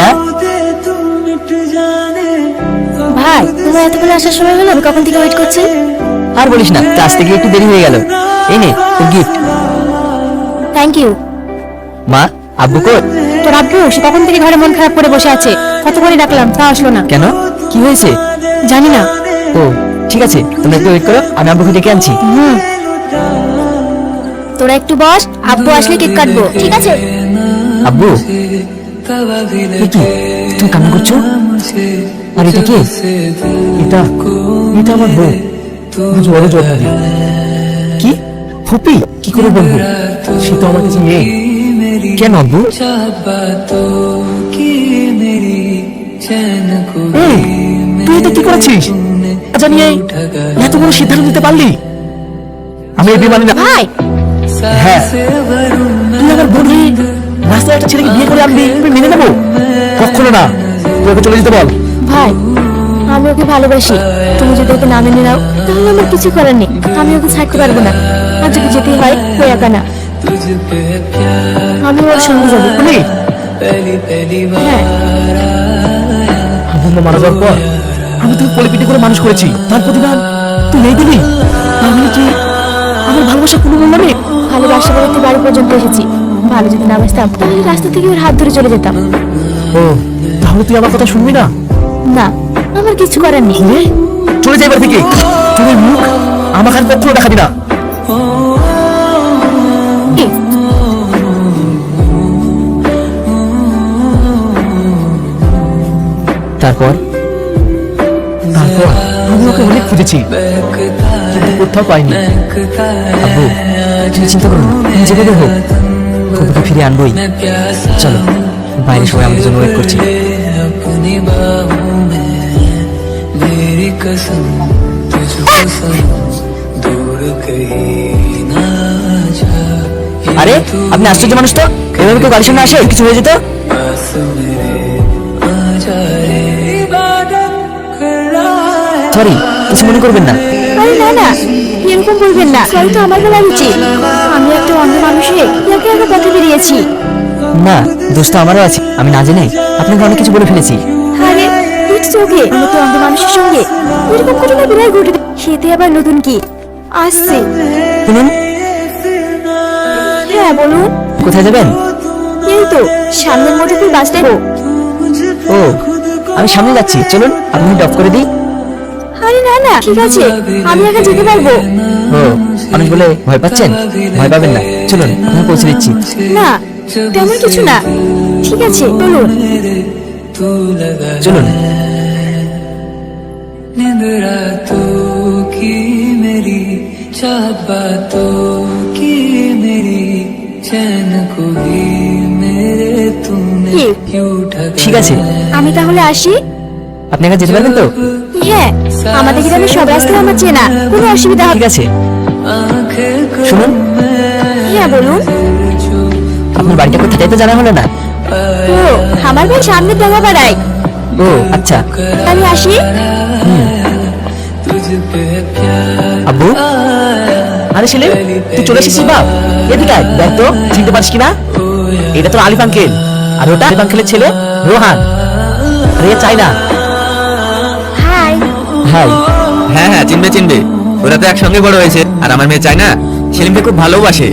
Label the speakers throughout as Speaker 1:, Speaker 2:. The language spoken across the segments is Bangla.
Speaker 1: না? ভাই তোমার এতক্ষণ আসার সময় হলো? আমি কখন থেকে ওয়েট করছি?
Speaker 2: আর বলিস না ক্লাস থেকে একটু দেরি হয়ে গেল। এই নে তোর গিফট
Speaker 1: থ্যাংক ইউ
Speaker 2: মা আব্বু কর
Speaker 1: তোর আব্বু সে কখন থেকে ঘরে মন খারাপ করে বসে আছে? কত করে ডাকলাম তা আসলো না।
Speaker 2: কেন? কি হয়েছে?
Speaker 1: জানি না।
Speaker 2: ও ঠিক আছে তোমরা একটু ওয়েট করো আমি আব্বুকে ডেকে আনছি।
Speaker 1: হুম। তোরা একটু বস আব্বু আসলে কেক কাটবো ঠিক আছে?
Speaker 2: আব্বু তুমি কান্না করছ? আর এটা কে?
Speaker 3: এটা এটা আমার বউ। আজ বড় যত্ন দিই
Speaker 2: কি? ফুপি?
Speaker 3: কি করে বলব? সে তো আমার কাছে নেই।
Speaker 2: কেন আব্বু?
Speaker 3: তুই এটা কি করেছিস? জানি এই এত বড় সিদ্ধান্ত নিতে পারলি? আমি এই বিমানে না।
Speaker 1: ভাই!
Speaker 3: হ্যাঁ। তুই আমার কখনো না? তুই ওকে চলে যেতে বল।
Speaker 1: ভাই আমি ওকে ভালোবাসি। তুমি যদি ওকে না মেনে নাও তাহলে আমার কিছু করার নেই। আমি ওকে ছাড়তে পারব না। আর যদি যেতে হয় হয়ে একা না। আমি ওর সঙ্গে যাব।
Speaker 3: তুমি?
Speaker 1: হ্যাঁ।
Speaker 3: মারা যাওয়ার পর আমি তোকে পলিপিটি করে মানুষ করেছি। তার প্রতিদান তুই নেই দিলি। তাহলে কি আমার ভালোবাসা কোনো মূল্য নেই?
Speaker 1: ভালোবাসা করতে বাড়ি পর্যন্ত এসেছি। ভালো যদি না বাসতাম তাহলে রাস্তা থেকে ওর হাত ধরে চলে যেতাম।
Speaker 3: ও। তাহলে তুই আমার কথা শুনবি না?
Speaker 1: না আমার কিছু করার নেই।
Speaker 3: চলে যাই এবার থেকে। তুই ওই মুখ আমার কাছে কখনো দেখাবি না।
Speaker 2: তারপর?
Speaker 3: তারপর? আমি ওকে অনেক খুঁজেছি কিন্তু কোথাও পাইনি।
Speaker 2: আব্বু তুমি চিন্তা করো তুমি যেভাবে হোক ফিরে আনবোই। চলো বাইরে সবাই আমাদের জন্য ওয়েট করছে।
Speaker 4: अपनी बाहों में मेरी कसम तुझको सनम दूर कहीं ना जा ये
Speaker 2: আরে
Speaker 4: तू
Speaker 2: আপনি আশ্চর্য মানুষ তো এভাবে কেউ গাড়ির সামনে আসে কিছু হয়ে যেত
Speaker 4: पास मेरे आ जा रे इबादत कर रहा है
Speaker 2: সরি কিছু মনে করবেন না
Speaker 1: আরে না না এরকম বলবেন না সরি তো আমার বলা উচিত আমি একটা অন্ধ মানুষে একে একে পথে বেরিয়েছি
Speaker 2: না দোষ তো আমারও আছে আমি না জেনে আপনাকে অনেক কিছু বলে ফেলেছি।
Speaker 1: আরে ইটস ওকে আমি তো অন্ধ মানুষের সঙ্গে এরকম ঘটনা বিরাট ঘটে সেতে আবার নতুন কি? আসছে।
Speaker 2: শুনুন।
Speaker 1: হ্যাঁ বলুন।
Speaker 2: কোথায় যাবেন?
Speaker 1: এই তো সামনের মধ্যে তুই বাসটা
Speaker 2: ও আমি সামনে যাচ্ছি চলুন আপনি ড্রপ করে দিই।
Speaker 1: আরে না না ঠিক আছে আমি একা যেতে পারব।
Speaker 2: ও মানুষ বলে ভয় পাচ্ছেন? ভয় পাবেন না চলুন আপনাকে পৌঁছে দিচ্ছি।
Speaker 1: না তেমন কিছু না। ঠিক আছে বলুন।
Speaker 2: চলুন। ঠিক আছে।
Speaker 1: আমি তাহলে আসি।
Speaker 2: আপনি একা যেতে পারবেন তো?
Speaker 1: হ্যাঁ আমাদের গ্রামে সব রাস্তা আমার চেনা। কোনো অসুবিধা
Speaker 2: ঠিক আছে। শুনুন।
Speaker 1: হ্যাঁ বলুন।
Speaker 2: আপনার বাড়িতে কোথায় তাই জানা হলো না?
Speaker 1: ও আমার বাড়ি সামনে দেখা পাড়ায়
Speaker 2: ও আচ্ছা।
Speaker 1: আমি আসি।
Speaker 2: আব্বু?
Speaker 3: আরে ছেলে তুই চলে এসেছিস বাপ। এদিকে দেখ তো চিনতে পারছিস কিনা? এটা তো আলিফ আঙ্কেল। আর ওটা আলিফ আঙ্কেলের ছেলে রোহান। আরে চাই না
Speaker 1: হাই।
Speaker 5: হ্যাঁ হ্যাঁ চিনবে চিনবে। ওরা তো একসঙ্গে বড় হয়েছে। আর আমার মেয়ে চায় না ছেলেমেয়ে খুব ভালোবাসে।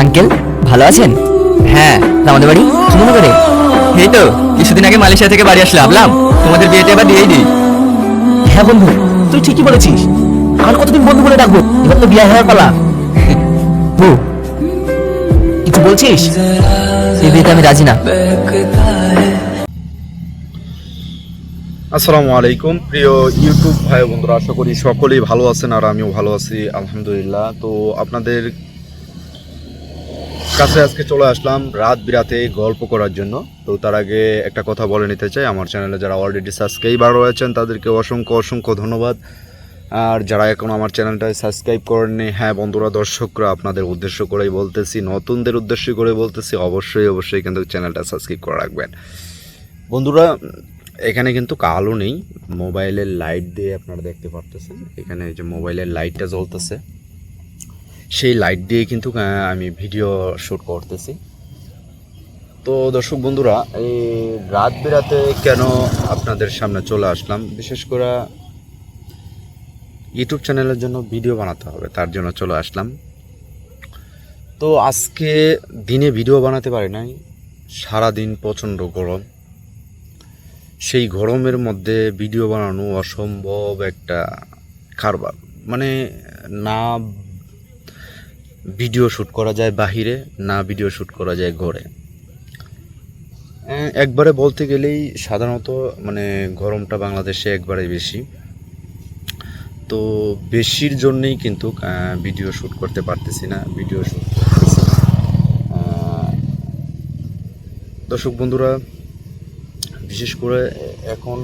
Speaker 2: আঙ্কেল, ভালো আছেন?
Speaker 5: হ্যাঁ
Speaker 2: আমাদের বাড়ি সুন্দর করে
Speaker 5: এই তো, কিছুদিন আগে মালয়েশিয়া থেকে বাড়ি আসলে আবলাম তোমাদের বিয়েতে এবার দিয়েই দিই।
Speaker 3: হ্যাঁ বন্ধু, তুই ঠিকই বলেছিস। আর কতদিন বন্ধু বলে ডাকবো? এবার তো বিয়ে হওয়ার পালা। বউ, কিছু বলছিস?
Speaker 2: এই বিয়েতে আমি রাজি না।
Speaker 6: আসসালামু আলাইকুম, প্রিয় ইউটিউব ভাই বন্ধুরা, আশা করি সকলেই ভালো আছেন আর আমিও ভালো আছি, আলহামদুলিল্লাহ। তো আপনাদের কাছে আজকে চলে আসলাম রাত বিরাতে গল্প করার জন্য। তো তার আগে একটা কথা বলে নিতে চাই। আমার চ্যানেলে যারা অলরেডি সাবস্ক্রাইবার রয়েছেন, তাদেরকে অসংখ্য অসংখ্য ধন্যবাদ। আর যারা এখন আমার চ্যানেলটা সাবস্ক্রাইব করেননি হ্যাঁ বন্ধুরা, দর্শকরা, আপনাদের উদ্দেশ্য করেই বলতেছি, নতুনদের উদ্দেশ্য করে বলতেছি, অবশ্যই অবশ্যই কিন্তু চ্যানেলটা সাবস্ক্রাইব করে রাখবেন। বন্ধুরা, এখানে কিন্তু কালো নেই, মোবাইলের লাইট দিয়ে আপনারা দেখতে পারতেছেন। এখানে যে মোবাইলের লাইটটা জ্বলতেছে। সেই লাইট দিয়ে কিন্তু আমি ভিডিও শ্যুট করতেছি। তো দর্শক বন্ধুরা, এই রাত বেরাতে কেন আপনাদের সামনে চলে আসলাম? বিশেষ করে ইউটিউব চ্যানেলের জন্য ভিডিও বানাতে হবে, তার জন্য চলে আসলাম। তো আজকে দিনে ভিডিও বানাতে পারি নাই, সারাদিন প্রচণ্ড গরম। সেই গরমের মধ্যে ভিডিও বানানো অসম্ভব একটা কারবার। মানে না ভিডিও শ্যুট করা যায় বাহিরে, না ভিডিও শ্যুট করা যায় ঘরে। একবারে বলতে গেলেই সাধারণত মানে গরমটা বাংলাদেশে একবারে বেশি। তো বেশির জন্যেই কিন্তু ভিডিও শ্যুট করতে পারতেছি না, ভিডিও শ্যুট দর্শক বন্ধুরা, বিশেষ করে এখন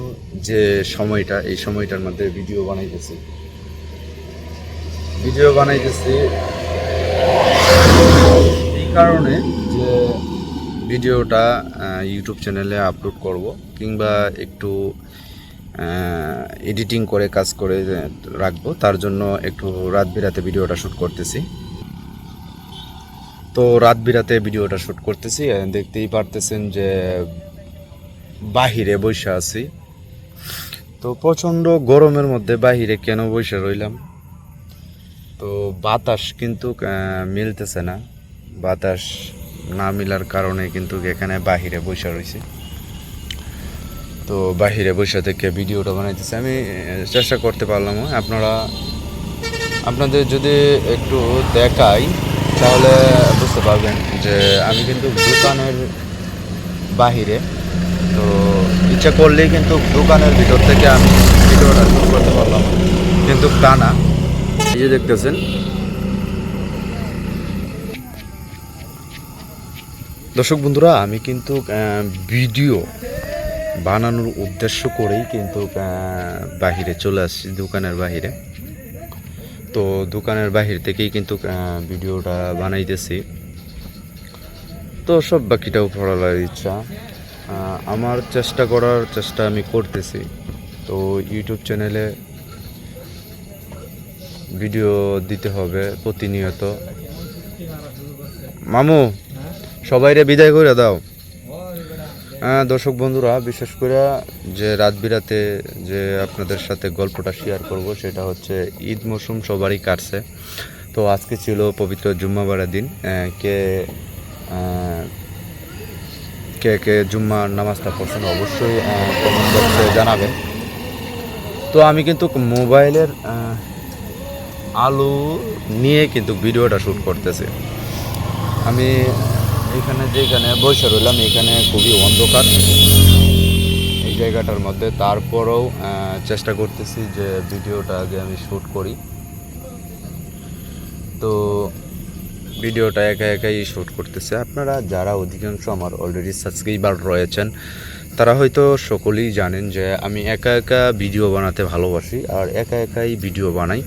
Speaker 6: যে সময়টা, এই সময়টার মধ্যে ভিডিও বানাইতেছি। ভিডিও বানাইতেছি কারণে যে ভিডিওটা ইউটিউব চ্যানেলে আপলোড করব, কিংবা একটু এডিটিং করে, কাজ করে রাখব, তার জন্য একটু রাত বিরাতে ভিডিওটা শ্যুট করতেছি। তো রাত বিরাতে ভিডিওটা শ্যুট করতেছি দেখতেই পারতেছেন যে বাহিরে বসে আছি। তো প্রচণ্ড গরমের মধ্যে বাহিরে কেন বসে রইলাম? তো বাতাস কিন্তু মিলতেছে না। বাতাস না মিলার কারণে কিন্তু এখানে বাহিরে বসে রয়েছে। তো বাহিরে বসে থেকে ভিডিওটা বানাইতেছে। আমি চেষ্টা করতে পারলাম আপনারা, আপনাদের যদি একটু দেখাই, তাহলে বুঝতে পারবেন যে আমি কিন্তু দোকানের বাহিরে, তো ইচ্ছা করলেই কিন্তু দোকানের ভিতর থেকে আমি ভিডিওটা শুরু করতে পারলাম। কিন্তু তা না। এই যে দেখতেছেন দর্শক বন্ধুরা, আমি কিন্তু ভিডিও বানানোর উদ্দেশ্য করেই কিন্তু বাহিরে চলে আসছি, দোকানের বাহিরে। তো দোকানের বাহির থেকেই কিন্তু ভিডিওটা বানাইতেছি। তো সব বাকিটাও পড়ালার ইচ্ছা। আমার চেষ্টা করার চেষ্টা আমি করতেছি। তো ইউটিউব চ্যানেলে ভিডিও দিতে হবে প্রতিনিয়ত। মামু সবাইরে বিদায় করে দাও। হ্যাঁ দর্শক বন্ধুরা, বিশেষ করে যে রাত বিরাতে যে আপনাদের সাথে গল্পটা শেয়ার করব, সেটা হচ্ছে ঈদ মৌসুম সবারই কাটছে। তো আজকে ছিল পবিত্র জুম্মাবারের দিন। কে কে কে জুম্মার নামাজটা পড়ছেন অবশ্যই জানাবেন। তো আমি কিন্তু মোবাইলের আলো নিয়ে কিন্তু ভিডিওটা শ্যুট করতেছি। আমি এখানে যেখানে বসে রইলাম, এখানে খুবই অন্ধকার। এই জায়গাটার মধ্যে। তারপরেও চেষ্টা করতেছি যে ভিডিওটা আগে আমি শ্যুট করি। তো ভিডিওটা একা একাই শ্যুট করতেছে। আপনারা যারা অধিকাংশ আমার অলরেডি সাবস্ক্রাইবার রয়েছেন, তারা হয়তো সকলেই জানেন যে আমি একা একা ভিডিও বানাতে ভালোবাসি আর একা একাই ভিডিও বানাই।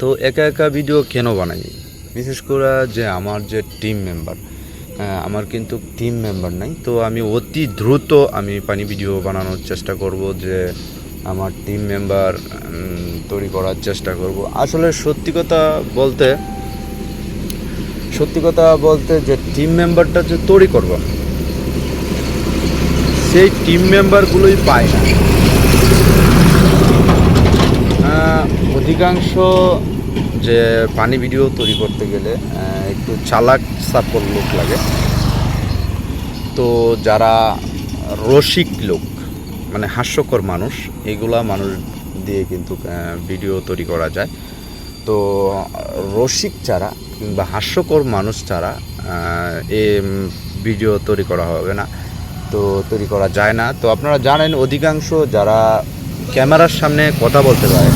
Speaker 6: তো একা একা ভিডিও কেন বানাই? বিশেষ করে যে আমার যে টিম মেম্বার আমার কিন্তু টিম মেম্বার নাই। তো আমি অতি দ্রুত আমি পানি ভিডিও বানানোর চেষ্টা করব যে আমার টিম মেম্বার তৈরি করার চেষ্টা করব। আসলে সত্যি কথা বলতে, সত্যি কথা বলতে যে টিম মেম্বারটা যে তৈরি করব, সেই টিম মেম্বারগুলোই পায় না। অধিকাংশ যে পানি ভিডিও তৈরি করতে গেলে একটু চালাক সাপল লোক লাগে। তো যারা রসিক লোক মানে হাস্যকর মানুষ, এগুলা মানুষ দিয়ে কিন্তু ভিডিও তৈরি করা যায়। তো রসিক ছাড়া কিংবা হাস্যকর মানুষ ছাড়া এ ভিডিও তৈরি করা হবে না, তো তৈরি করা যায় না। তো আপনারা জানেন, অধিকাংশ যারা ক্যামেরার সামনে কথা বলতে পারে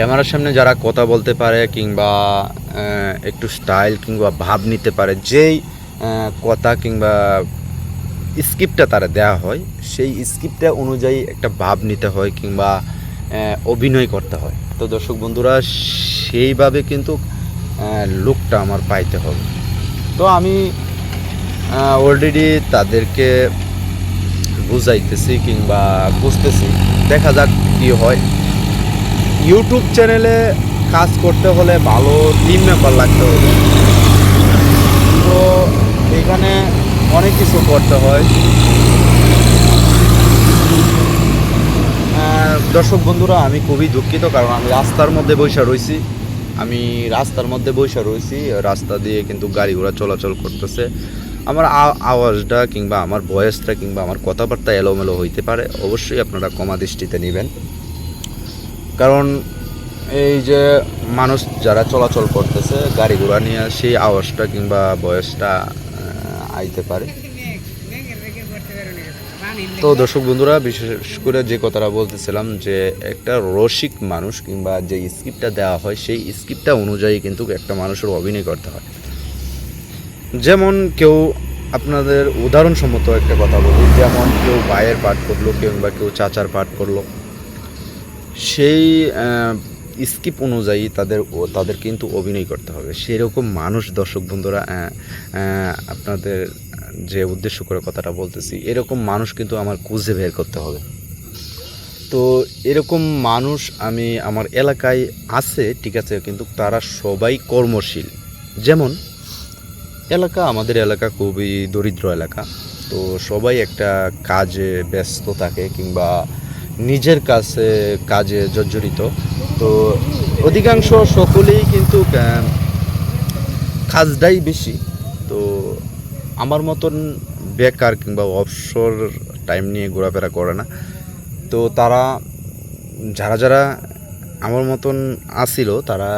Speaker 6: ক্যামেরার সামনে যারা কথা বলতে পারে কিংবা একটু স্টাইল কিংবা ভাব নিতে পারে, যেই কথা কিংবা স্ক্রিপ্টটা তারা দেওয়া হয়, সেই স্ক্রিপ্টটা অনুযায়ী একটা ভাব নিতে হয় কিংবা অভিনয় করতে হয়। তো দর্শক বন্ধুরা, সেইভাবে কিন্তু লুকটা আমার পাইতে হবে। তো আমি অলরেডি তাদেরকে বুঝাইতেছি কিংবা বুঝতেছি। দেখা যাক কী হয়। ইউটিউব চ্যানেলে কাজ করতে হলে ভালো টিম মেম্বার লাগতে হবে। তো এখানে অনেক কিছু করতে হয়। দর্শক বন্ধুরা, আমি খুবই দুঃখিত কারণ আমি রাস্তার মধ্যে বৈশা রয়েছি আমি রাস্তার মধ্যে বৈশা রয়েছি রাস্তা দিয়ে কিন্তু গাড়ি ঘোড়া চলাচল করতেছে। আমার আওয়াজটা কিংবা আমার ভয়েসটা কিংবা আমার কথাবার্তা এলোমেলো হইতে পারে। অবশ্যই আপনারা কমা দৃষ্টিতে নেবেন। কারণ এই যে মানুষ যারা চলাচল করতেছে, গাড়ি ঘোড়া নিয়ে সেই আওয়াজটা কিংবা বয়সটা আইতে পারে। তো দর্শক বন্ধুরা, বিশেষ করে যে কথাটা বলতেছিলাম যে একটা রসিক মানুষ কিংবা যে স্ক্রিপ্টটা দেওয়া হয়, সেই স্ক্রিপ্টটা অনুযায়ী কিন্তু একটা মানুষের অভিনয় করতে হয়। যেমন কেউ আপনাদের উদাহরণসম্মত একটা কথা বলি, যেমন কেউ ভাইয়ের পাঠ করল, কিংবা কেউ চাচার পাঠ করল। সেই স্কিপ অনুযায়ী তাদের তাদের কিন্তু অভিনয় করতে হবে। সেরকম মানুষ দর্শক বন্ধুরা আপনাদের যে উদ্দেশ্য করে কথাটা বলতেছি, এরকম মানুষ কিন্তু আমার খুঁজে বের করতে হবে। তো এরকম মানুষ আমি আমার এলাকায় আছে, ঠিক আছে, কিন্তু তারা সবাই কর্মশীল। যেমন, এলাকা আমাদের এলাকা খুবই দরিদ্র এলাকা। তো সবাই একটা কাজে ব্যস্ত থাকে কিংবা নিজের কাছে কাজে জর্জরিত। তো অধিকাংশ সকলেই কিন্তু কাজটাই বেশি। তো আমার মতন বেকার কিংবা অবসর টাইম নিয়ে ঘোরাফেরা করে না। তো তারা, যারা যারা আমার মতন আসিল, তারা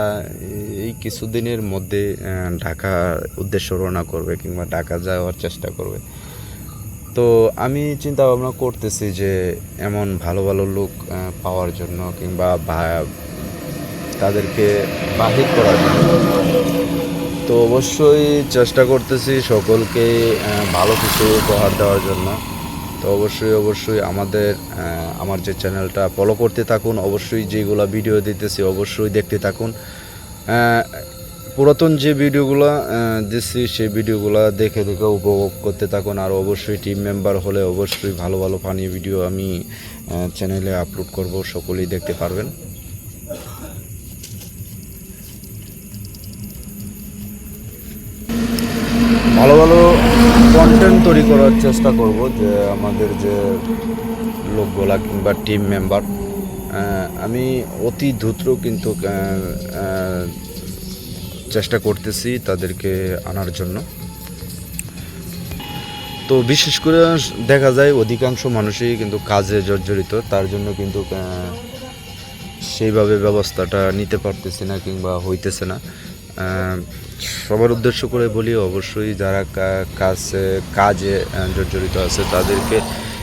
Speaker 6: এই কিছুদিনের মধ্যে ঢাকা উদ্দেশ্য রওনা করবে কিংবা ঢাকা যাওয়ার চেষ্টা করবে। তো আমি চিন্তা ভাবনা করতেছি যে এমন ভালো ভালো লোক পাওয়ার জন্য কিংবা তাদেরকে বাহির করার জন্য। তো অবশ্যই চেষ্টা করতেছি সকলকে ভালো কিছু উপহার দেওয়ার জন্য। তো অবশ্যই অবশ্যই আমাদের আমার যে চ্যানেলটা ফলো করতে থাকুন। অবশ্যই যেগুলো ভিডিও দিতেছি, অবশ্যই দেখতে থাকুন। পুরাতন যে ভিডিওগুলো দিচ্ছি সেই ভিডিওগুলো দেখে দেখে উপভোগ করতে থাকুন। আর অবশ্যই টিম মেম্বার হলে অবশ্যই ভালো ভালো ফানি ভিডিও আমি চ্যানেলে আপলোড করব, সকলেই দেখতে পারবেন। ভালো ভালো কন্টেন্ট তৈরি করার চেষ্টা করব যে আমাদের যে লোকগুলা কিংবা টিম মেম্বার আমি অতি দ্রুত কিন্তু চেষ্টা করতেছি তাদেরকে আনার জন্য। তো বিশেষ করে দেখা যায় অধিকাংশ মানুষই কিন্তু কাজে জর্জরিত, তার জন্য কিন্তু সেইভাবে ব্যবস্থাটা নিতে পারতেছি না কিংবা হইতেছে না। সবার উদ্দেশ্য করে বলি, অবশ্যই যারা কাজে কাজে জর্জরিত আছে, তাদেরকে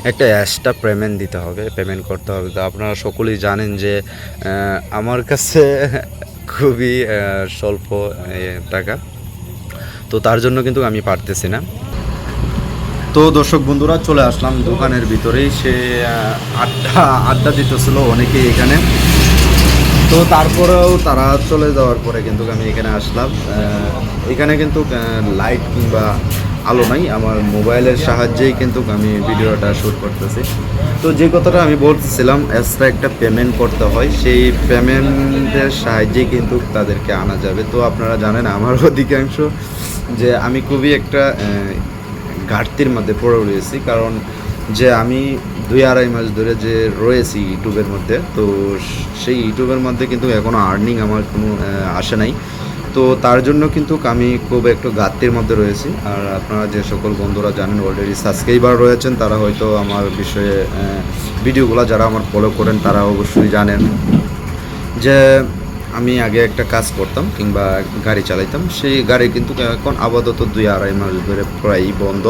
Speaker 6: একটা এক্সট্রা পেমেন্ট দিতে হবে, পেমেন্ট করতে হবে। তো আপনারা সকলেই জানেন যে আমার কাছে খুবই স্বল্প টাকা। তো তার জন্য কিন্তু আমি পারতেছি না। তো দর্শক বন্ধুরা, চলে আসলাম দোকানের ভিতরেই। সে আড্ডা আড্ডা দিতেছিল অনেকেই এখানে। তো তারপরেও তারা চলে যাওয়ার পরে কিন্তু আমি এখানে আসলাম। এখানে কিন্তু লাইট কিংবা আলো নাই, আমার মোবাইলের সাহায্যেই কিন্তু আমি ভিডিওটা শ্যুট করতেছি। তো যে কথাটা আমি বলতেছিলাম এক্সট্রা একটা পেমেন্ট করতে হয়, সেই পেমেন্টের সাহায্যেই কিন্তু তাদেরকে আনা যাবে। তো আপনারা জানেন আমার অধিকাংশ যে আমি খুবই একটা ঘাটতির মধ্যে পড়ে রয়েছি। কারণ যে আমি দুই আড়াই মাস ধরে যে রয়েছি ইউটিউবের মধ্যে, তো সেই ইউটিউবের মধ্যে কিন্তু এখনও আর্নিং আমার কোনো আসে নাই। তো তার জন্য কিন্তু আমি খুব একটু ঘাটতির মধ্যে রয়েছি। আর আপনারা যে সকল বন্ধুরা জানেন অলরেডি সাবস্ক্রাইবার রয়েছেন, তারা হয়তো আমার বিষয়ে ভিডিওগুলো যারা আমার ফলো করেন, তারা অবশ্যই জানেন যে আমি আগে একটা কাজ করতাম কিংবা গাড়ি চালাইতাম। সেই গাড়ি কিন্তু এখন আপাতত দুই আড়াই মাস ধরে প্রায়ই বন্ধ।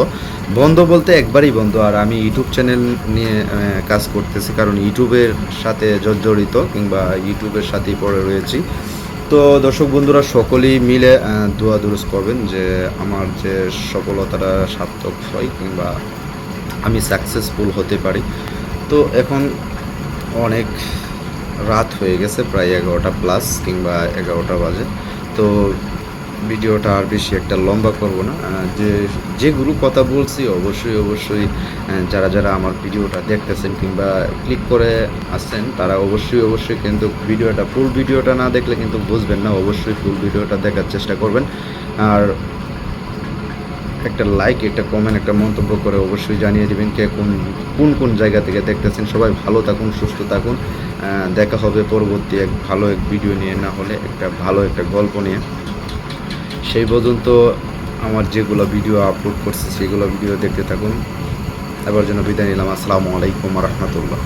Speaker 6: বন্ধ বলতে একবারই বন্ধ। আর আমি ইউটিউব চ্যানেল নিয়ে কাজ করতেছি। কারণ ইউটিউবের সাথে জর্জরিত কিংবা ইউটিউবের সাথেই পড়ে রয়েছি। তো দর্শক বন্ধুরা, সকলেই মিলে দোয়া দুরুস করবেন যে আমার যে সফলতাটা সার্থক হয় কিংবা আমি সাকসেসফুল হতে পারি। তো এখন অনেক রাত হয়ে গেছে, প্রায় এগারোটা প্লাস কিংবা এগারোটা বাজে। তো ভিডিওটা আর বেশি একটা লম্বা করব না। যে যেগুলো কথা বলছি, অবশ্যই অবশ্যই যারা যারা আমার ভিডিওটা দেখতেছেন কিংবা ক্লিক করে আসছেন তারা অবশ্যই অবশ্যই কিন্তু ভিডিওটা ফুল ভিডিওটা না দেখলে কিন্তু বুঝবেন না। অবশ্যই ফুল ভিডিওটা দেখার চেষ্টা করবেন। আর একটা লাইক একটা কমেন্ট একটা মন্তব্য করে অবশ্যই জানিয়ে দেবেন কে কোন কোন কোন জায়গা থেকে দেখতেছেন। সবাই ভালো থাকুন, সুস্থ থাকুন। দেখা হবে পরবর্তী এক ভালো এক ভিডিও নিয়ে, না হলে একটা ভালো একটা গল্প নিয়ে। সেই পর্যন্ত আমার যেগুলো ভিডিও আপলোড করছি, সেগুলো ভিডিও দেখতে থাকুন। এবার জন্য বিদায় নিলাম। আসসালামু আলাইকুম রহমতুল্লাহ।